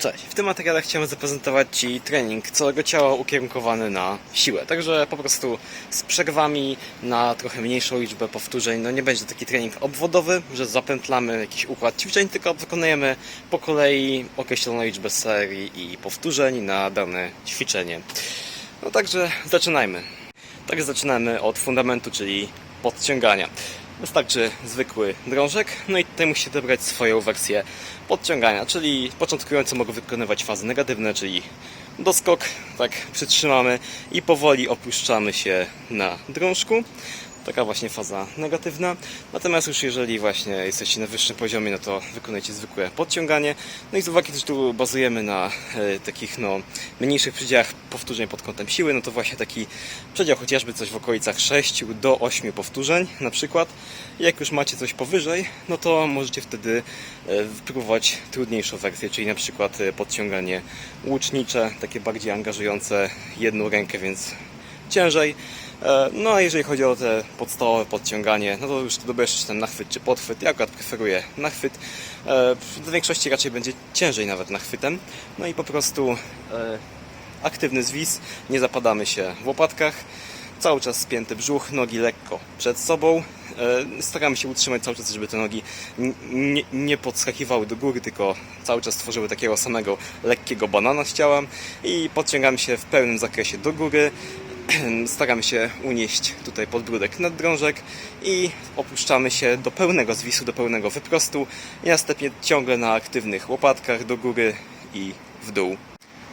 Cześć, w tym materiale chciałem zaprezentować Ci trening całego ciała ukierunkowany na siłę. Także po prostu z przerwami na trochę mniejszą liczbę powtórzeń. No nie będzie taki trening obwodowy, że zapętlamy jakiś układ ćwiczeń, tylko wykonujemy po kolei określoną liczbę serii i powtórzeń na dane ćwiczenie. No także zaczynajmy. Tak zaczynamy od fundamentu, czyli podciągania. Wystarczy zwykły drążek, no i tutaj musicie dobrać swoją wersję podciągania, czyli początkujący mogą wykonywać fazy negatywne, czyli doskok, tak przytrzymamy i powoli opuszczamy się na drążku. Taka właśnie faza negatywna. Natomiast już jeżeli właśnie jesteście na wyższym poziomie, no to wykonujecie zwykłe podciąganie. No i z uwagi, że tu bazujemy na e, takich no, mniejszych przedziałach powtórzeń pod kątem siły, no to właśnie taki przedział chociażby coś w okolicach 6 do 8 powtórzeń na przykład. Jak już macie coś powyżej, no to możecie wtedy e, próbować trudniejszą wersję, czyli na przykład e, podciąganie łucznicze, takie bardziej angażujące jedną rękę, więc ciężej. E, No a jeżeli chodzi o te podstawowe podciąganie, no to już to dobierzesz ten nachwyt czy podchwyt. Ja akurat preferuję nachwyt. E, W większości raczej będzie ciężej nawet nachwytem. No i po prostu e, aktywny zwis, nie zapadamy się w łopatkach. Cały czas spięty brzuch, nogi lekko przed sobą. Staramy się utrzymać cały czas, żeby te nogi nie, nie podskakiwały do góry, tylko cały czas tworzyły takiego samego lekkiego banana z i podciągamy się w pełnym zakresie do góry. Staramy się unieść tutaj podbródek nad drążek i opuszczamy się do pełnego zwisu, do pełnego wyprostu i następnie ciągle na aktywnych łopatkach do góry i w dół.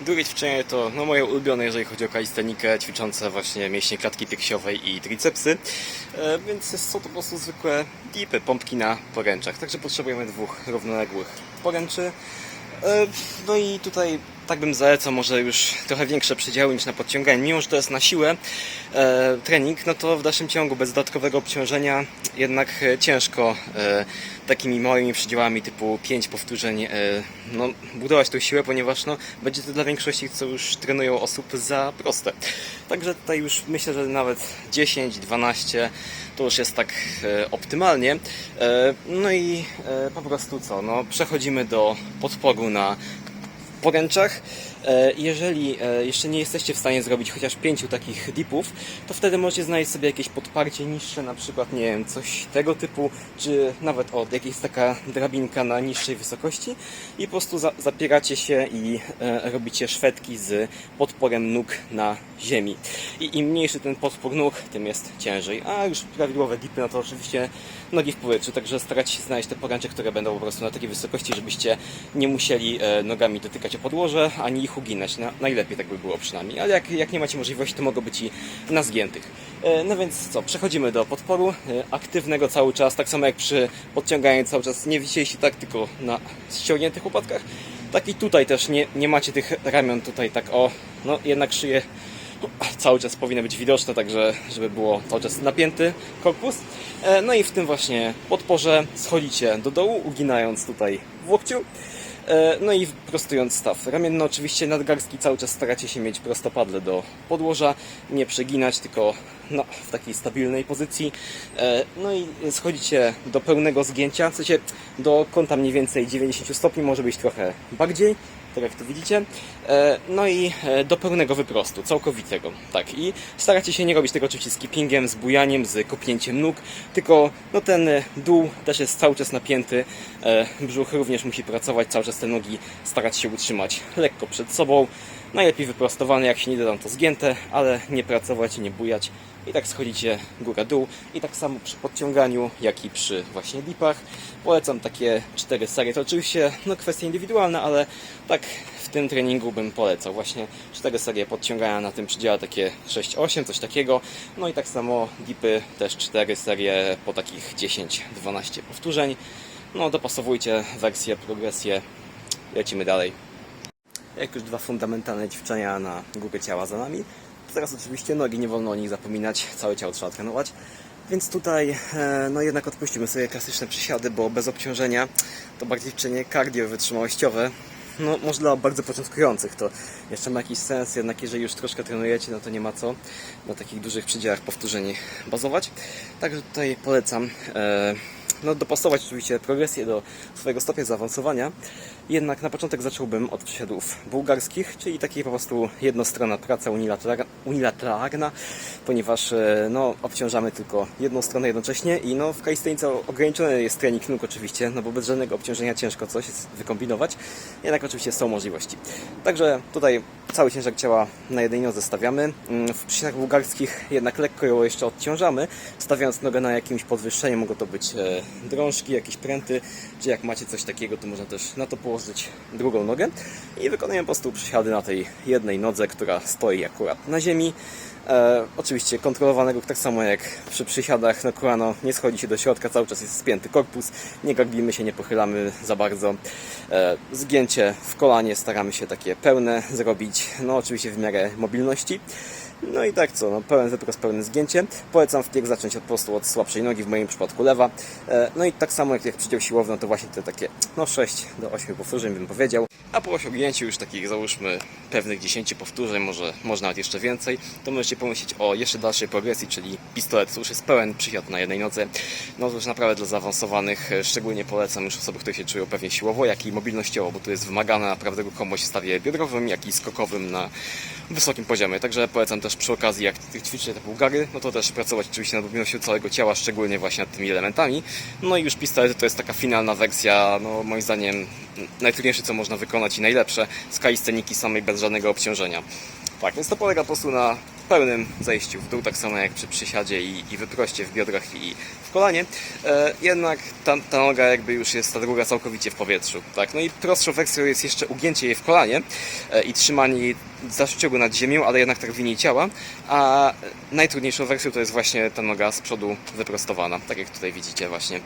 Drugie ćwiczenie to no, moje ulubione, jeżeli chodzi o kalistenikę, ćwiczące właśnie mięśnie klatki piersiowej i tricepsy. E, więc są to po prostu zwykłe dipy, pompki na poręczach. Także potrzebujemy dwóch równoległych poręczy. E, No i tutaj tak bym zalecał może już trochę większe przedziały niż na podciąganie. Mimo, że to jest na siłę e, trening, no to w dalszym ciągu bez dodatkowego obciążenia jednak e, ciężko e, takimi małymi przedziałami typu 5 powtórzeń e, no, budować tą siłę, ponieważ no, będzie to dla większości, co już trenują osób za proste. Także tutaj już myślę, że nawet 10, 12 to już jest tak e, optymalnie. E, no i e, po prostu co, no, przechodzimy do podporu na poręczach. E, Jeżeli e, jeszcze nie jesteście w stanie zrobić chociaż pięciu takich dipów, to wtedy możecie znaleźć sobie jakieś podparcie niższe, na przykład, nie wiem, coś tego typu, czy nawet od jakiejś taka drabinka na niższej wysokości i po prostu za, zapieracie się i e, robicie szwedki z podporem nóg na ziemi. I im mniejszy ten podpór nóg, tym jest ciężej. A już prawidłowe dipy, no to oczywiście nogi w powietrzu, także staracie się znaleźć te poręcze, które będą po prostu na takiej wysokości, żebyście nie musieli e, nogami dotykać o podłoże, ani ich uginać. Na, najlepiej tak by było przynajmniej, ale jak, jak nie macie możliwości, to mogą być i na zgiętych. E, no więc co, przechodzimy do podporu e, aktywnego cały czas, tak samo jak przy podciąganiu cały czas nie wisieliście tak, tylko na ściągniętych łopatkach. Tak i tutaj też nie, nie macie tych ramion tutaj tak o, no jednak szyję cały czas powinna być widoczna, także żeby było cały czas napięty korpus. E, No i w tym właśnie podporze schodzicie do dołu, uginając tutaj w łokciu. E, No i prostując staw. Ramienny, oczywiście nadgarstki cały czas staracie się mieć prostopadle do podłoża, nie przeginać, tylko no, w takiej stabilnej pozycji. E, No i schodzicie do pełnego zgięcia, w sensie do kąta mniej więcej 90 stopni, może być trochę bardziej tak jak tu widzicie. E, No i e, do pełnego wyprostu, całkowitego. Tak, i staracie się nie robić tego oczywiście z kippingiem, z bujaniem, z kopnięciem nóg, tylko no ten e, dół też jest cały czas napięty, brzuch również musi pracować, cały czas te nogi starać się utrzymać lekko przed sobą. Najlepiej wyprostowane, jak się nie da tam to zgięte, ale nie pracować nie bujać. I tak schodzicie góra-dół. I tak samo przy podciąganiu, jak i przy właśnie dipach. Polecam takie cztery serie. To oczywiście no, kwestia indywidualna, ale tak w tym treningu bym polecał. Właśnie cztery serie podciągania na tym przedziale, takie 6-8, coś takiego. No i tak samo dipy, też cztery serie po takich 10-12 powtórzeń. No dopasowujcie wersję, progresję. Lecimy dalej. Jak już dwa fundamentalne ćwiczenia na górę ciała za nami, to teraz oczywiście nogi, nie wolno o nich zapominać, całe ciało trzeba trenować. Więc tutaj e, no jednak odpuścimy sobie klasyczne przysiady, bo bez obciążenia to bardziej ćwiczenie cardio wytrzymałościowe. No może dla bardzo początkujących to jeszcze ma jakiś sens, jednak jeżeli już troszkę trenujecie, no to nie ma co na takich dużych przedziałach powtórzeń bazować. Także tutaj polecam e, no, dopasować oczywiście progresję do swojego stopnia zaawansowania. Jednak na początek zacząłbym od przysiadów bułgarskich, czyli takiej po prostu jednostronna praca unilateralna, ponieważ e, no, obciążamy tylko jedną stronę jednocześnie i no, w kalisterice ograniczony jest trening nóg oczywiście, no bo bez żadnego obciążenia ciężko coś wykombinować, jednak oczywiście są możliwości. Także tutaj cały ciężar ciała na jednej nodze stawiamy. Mm, W przysiadach bułgarskich jednak lekko ją jeszcze odciążamy, stawiając nogę na jakimś podwyższeniu. Mogą to być e, drążki, jakieś pręty, czy jak macie coś takiego, to można też na to położyć drugą nogę. I wykonujemy po prostu przysiady na tej jednej nodze, która stoi akurat na ziemi. E, oczywiście kontrolowanego tak samo jak przy przysiadach, no kolano nie schodzi się do środka, cały czas jest spięty korpus, nie garbimy się, nie pochylamy za bardzo. E, zgięcie w kolanie staramy się takie pełne zrobić, no oczywiście w miarę mobilności. No i tak co, no, pełen wyprost, pełne zgięcie. Polecam wpierw zacząć od, prostu od słabszej nogi, w moim przypadku lewa. E, no i tak samo jak, jak przydział siłowny, no to właśnie te takie no 6 do 8 powtórzeń bym powiedział. A po osiągnięciu już takich załóżmy pewnych 10 powtórzeń, może, może nawet jeszcze więcej, to możecie pomyśleć o jeszcze dalszej progresji, czyli pistolet, to już jest pełen przysiad na jednej nodze. No to już naprawdę dla zaawansowanych, e, szczególnie polecam już osoby, które się czują pewnie siłowo, jak i mobilnościowo, bo tu jest wymagane naprawdę ruchomość w stawie biodrowym, jak i skokowym na wysokim poziomie. Także polecam też przy okazji, jak ćwiczycie te bułgary, no to też pracować oczywiście nad mobilnością całego ciała, szczególnie właśnie nad tymi elementami. No i już pistolety to jest taka finalna wersja, no moim zdaniem najtrudniejsze co można wykonać i najlepsze z kalisteniki samej bez żadnego obciążenia. Tak, więc to polega po prostu na pełnym zejściu w dół, tak samo jak przy przysiadzie i, i wyproście w biodrach i w kolanie. E, jednak ta, ta noga jakby już jest ta druga całkowicie w powietrzu. Tak? No i prostszą wersją jest jeszcze ugięcie jej w kolanie e, i trzymanie jej ciągu nad ziemią, ale jednak tak w linii ciała. A najtrudniejszą wersją to jest właśnie ta noga z przodu wyprostowana, tak jak tutaj widzicie właśnie.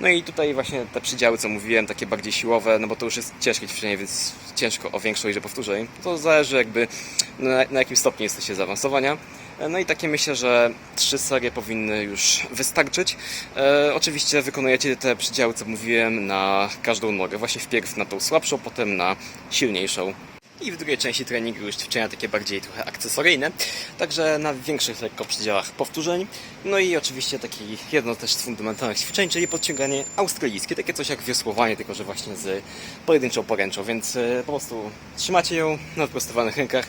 No i tutaj właśnie te przydziały, co mówiłem, takie bardziej siłowe, no bo to już jest ciężkie ćwiczenie, więc ciężko o większą liczbę powtórzeń. To zależy jakby na, na jakim stopniu jesteście zaawansowania. No i takie myślę, że trzy serie powinny już wystarczyć. E, oczywiście wykonujecie te przydziały, co mówiłem, na każdą nogę. Właśnie wpierw na tą słabszą, potem na silniejszą. I w drugiej części treningu już ćwiczenia takie bardziej trochę akcesoryjne, także na większych lekko przedziałach powtórzeń. No i oczywiście taki jedno też z fundamentalnych ćwiczeń, czyli podciąganie australijskie, takie coś jak wiosłowanie, tylko że właśnie z pojedynczą poręczą, więc e, po prostu trzymacie ją na wyprostowanych rękach,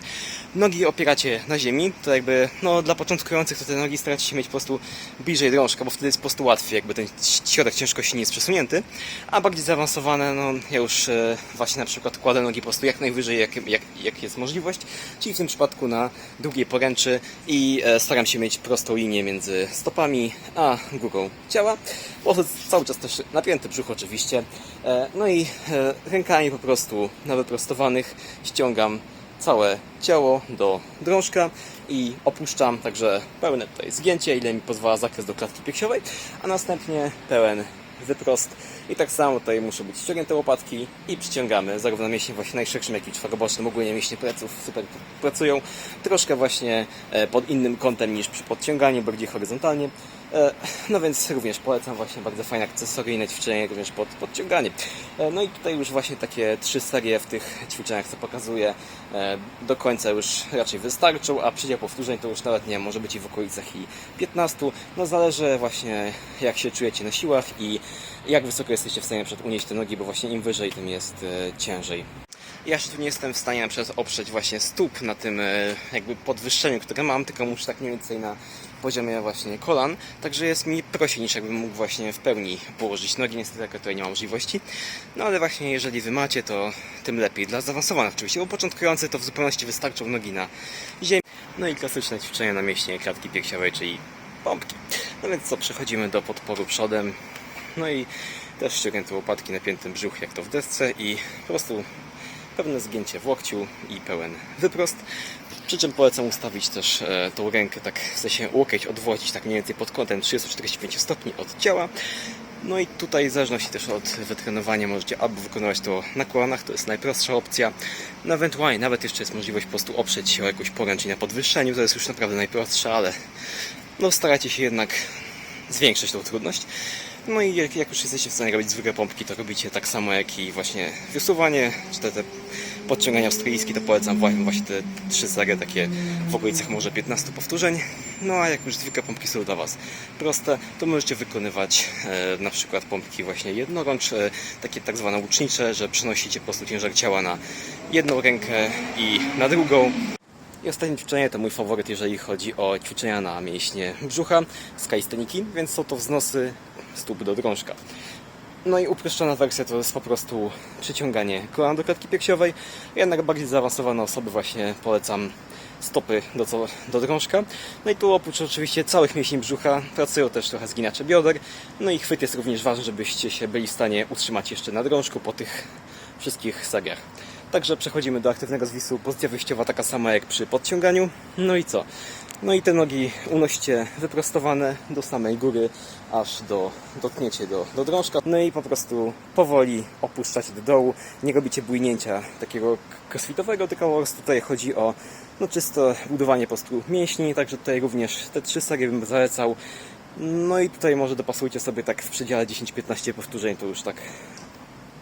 nogi opieracie na ziemi, to jakby no dla początkujących to te nogi staracie się mieć po prostu bliżej drążka, bo wtedy jest po prostu łatwiej, jakby ten środek ciężkości nie jest przesunięty, a bardziej zaawansowane, no ja już e, właśnie na przykład kładę nogi po prostu jak najwyżej, jak, jak, jak jest możliwość, czyli w tym przypadku na długiej poręczy i e, staram się mieć prostą linię między stopami a górą ciała, to cały czas też napięty brzuch oczywiście, e, no i e, rękami po prostu na wyprostowanych ściągam całe ciało do drążka i opuszczam, także pełne tutaj zgięcie, ile mi pozwala zakres do klatki piersiowej, a następnie pełen wyprost i tak samo tutaj muszą być ściągnięte łopatki i przyciągamy zarówno mięśnie właśnie najszerszym, jak i czworobocznym, ogólnie mięśnie pleców super pracują, troszkę właśnie e, pod innym kątem niż przy podciąganiu, bardziej horyzontalnie, no więc również polecam właśnie bardzo fajne akcesoryjne ćwiczenie, również pod podciąganie. E, No i tutaj już właśnie takie trzy serie w tych ćwiczeniach, co pokazuję, e, do końca już raczej wystarczą, a przydział powtórzeń to już nawet nie może być i w okolicach i 15. No zależy właśnie jak się czujecie na siłach i jak wysoko jesteście w stanie przed unieść te nogi, bo właśnie im wyżej, tym jest e, ciężej. Ja się tu nie jestem w stanie na przykład oprzeć właśnie stóp na tym e, jakby podwyższeniu, które mam, tylko muszę tak mniej więcej na poziomie właśnie kolan, także jest mi prościej niż jakbym mógł właśnie w pełni położyć nogi, niestety jako tutaj nie ma możliwości. No ale właśnie jeżeli wy macie, to tym lepiej. Dla zaawansowanych oczywiście, bo początkujący to w zupełności wystarczą nogi na ziemi. No i klasyczne ćwiczenia na mięśnie klatki piersiowej, czyli pompki. No więc co, przechodzimy do podporu przodem. No i też ściągnięte łopatki, napięty brzuch jak to w desce i po prostu pewne zgięcie w łokciu i pełen wyprost. Przy czym polecam ustawić też e, tą rękę, tak w sensie łokieć odwrócić tak mniej więcej pod kątem 30-45 stopni od ciała. No i tutaj w zależności też od wytrenowania możecie albo wykonywać to na kolanach, to jest najprostsza opcja. No ewentualnie nawet jeszcze jest możliwość po prostu oprzeć się o jakąś poręcz na podwyższeniu, to jest już naprawdę najprostsza, ale no starajcie się jednak zwiększyć tą trudność. No i jak, jak już jesteście w stanie robić zwykłe pompki, to robicie tak samo jak i właśnie wiosłowanie, czy te, te podciągania australijski, to polecam właśnie, te trzy serie, takie w okolicach może 15 powtórzeń. No a jak już zwykle pompki są dla Was proste, to możecie wykonywać e, na przykład pompki właśnie jednorącz, e, takie tak zwane łucznicze, że przenosicie po prostu ciężar ciała na jedną rękę i na drugą. I ostatnie ćwiczenie to mój faworyt, jeżeli chodzi o ćwiczenia na mięśnie brzucha z więc są to wznosy stóp do drążka. No i uproszczona wersja to jest po prostu przyciąganie kolan do klatki piersiowej. Jednak bardziej zaawansowane osoby właśnie polecam stopy do, co, do drążka. No i tu oprócz oczywiście całych mięśni brzucha pracują też trochę zginacze bioder. No i chwyt jest również ważny, żebyście się byli w stanie utrzymać jeszcze na drążku po tych wszystkich seriach. Także przechodzimy do aktywnego zwisu. Pozycja wyjściowa taka sama jak przy podciąganiu. No i co? No i te nogi unoście wyprostowane do samej góry, aż do dotknięcie do, do drążka. No i po prostu powoli opuszczacie do dołu. Nie robicie bujnięcia takiego crossfitowego, tylko po prostu tutaj chodzi o no czysto budowanie po prostu mięśni. Także tutaj również te trzy serie bym zalecał. No i tutaj może dopasujcie sobie tak w przedziale 10-15 powtórzeń, to już tak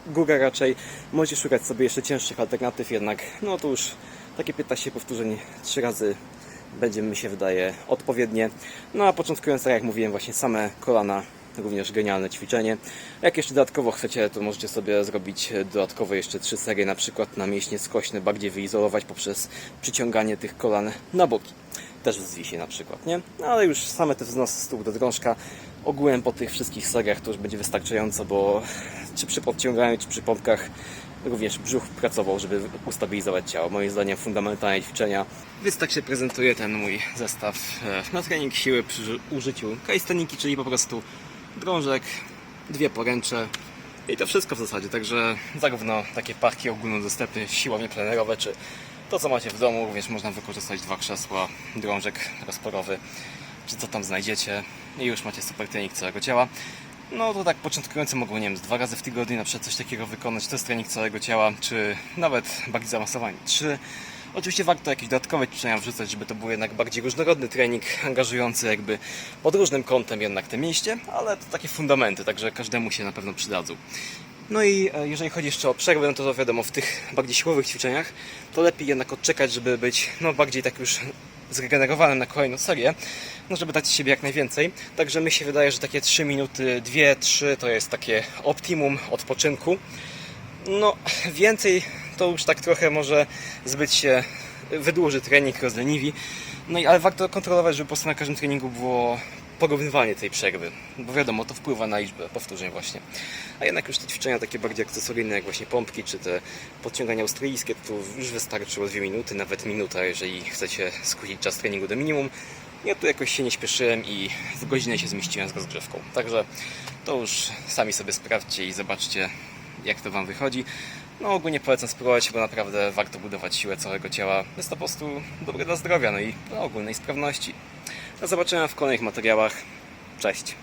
góra raczej. Możecie szukać sobie jeszcze cięższych alternatyw, jednak no to już takie 15 powtórzeń trzy razy będzie mi się wydaje odpowiednie. No a początkując, tak jak mówiłem, właśnie same kolana, również genialne ćwiczenie. Jak jeszcze dodatkowo chcecie, to możecie sobie zrobić dodatkowe jeszcze trzy serie, na przykład na mięśnie skośne, bardziej wyizolować poprzez przyciąganie tych kolan na boki. Też w zwisie na przykład, nie? No, ale już same te wznosy stóp do drążka ogółem po tych wszystkich seriach to już będzie wystarczająco, bo czy przy podciąganiu, czy przy pompkach również brzuch pracował, żeby ustabilizować ciało. Moim zdaniem fundamentalne ćwiczenia. Więc tak się prezentuje ten mój zestaw e, na trening siły przy użyciu kalisteniki, czyli po prostu drążek, dwie poręcze i to wszystko w zasadzie. Także zarówno takie parki ogólnodostępne, siłownie plenerowe, czy to co macie w domu, również można wykorzystać dwa krzesła, drążek rozporowy, czy co tam znajdziecie i już macie super trening całego ciała. No to tak początkujący mogą, nie wiem, dwa razy w tygodniu na przykład coś takiego wykonać. To jest trening całego ciała, czy nawet bardziej zaawansowani. Trzy. Oczywiście warto jakieś dodatkowe ćwiczenia wrzucać, żeby to był jednak bardziej różnorodny trening, angażujący jakby pod różnym kątem jednak te mięśnie, ale to takie fundamenty, także każdemu się na pewno przydadzą. No i e, jeżeli chodzi jeszcze o przerwę, no to wiadomo, w tych bardziej siłowych ćwiczeniach to lepiej jednak odczekać, żeby być no, bardziej tak już zregenerowanym na kolejną serię, no żeby dać z siebie jak najwięcej. Także mi się wydaje, że takie 3 minuty, 2-3 to jest takie optimum odpoczynku. No więcej to już tak trochę może zbyt się wydłuży trening, rozleniwi. No i ale warto kontrolować, żeby po prostu na każdym treningu było porównywanie tej przerwy, bo wiadomo, to wpływa na liczbę powtórzeń właśnie. A jednak już te ćwiczenia takie bardziej akcesoryjne, jak właśnie pompki, czy te podciągania australijskie, to już wystarczyło 2 minuty, nawet minuta, jeżeli chcecie skrócić czas treningu do minimum. Ja tu jakoś się nie śpieszyłem i w godzinę się zmieściłem z rozgrzewką. Także to już sami sobie sprawdźcie i zobaczcie, jak to Wam wychodzi. No ogólnie polecam spróbować, bo naprawdę warto budować siłę całego ciała. Jest to po prostu dobre dla zdrowia, no i ogólnej sprawności. Do zobaczenia w kolejnych materiałach. Cześć!